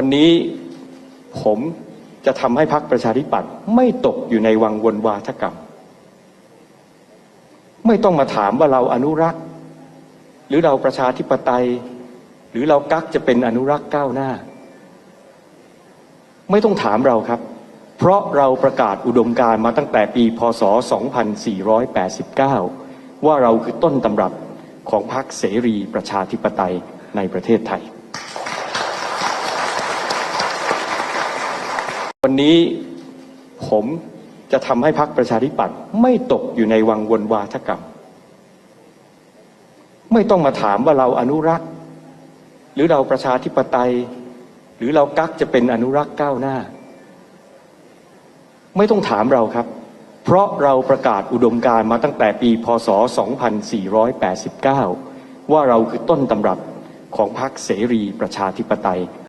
วันนี้ผมจะทำให้พักประชาธิปัตย์ไม่ตกอยู่ในวังวนวาทกรรม ไม่ต้องมาถามว่าเราอนุรักษ์ หรือเราประชาธิปไตย หรือเรากักจะเป็นอนุรักษ์ก้าวหน้า ไม่ต้องถามเราครับ เพราะเราประกาศอุดมการมาตั้งแต่ปีพศ 2489 ว่าเราคือต้นตำรับของพรรคเสรีประชาธิปไตยในประเทศไทย วันนี้ผมจะทำให้พรรคประชาธิปัตย์ไม่ตกอยู่ในวังวนวาทกรรม ไม่ต้องมาถามว่าเราอนุรักษ์ หรือเราประชาธิปไตย หรือเรากักจะเป็นอนุรักษ์ก้าวหน้า ไม่ต้องถามเราครับ เพราะเราประกาศอุดมการมาตั้งแต่ปีพศ 2489 ว่าเราคือต้นตำรับของพรรคเสรีประชาธิปไตย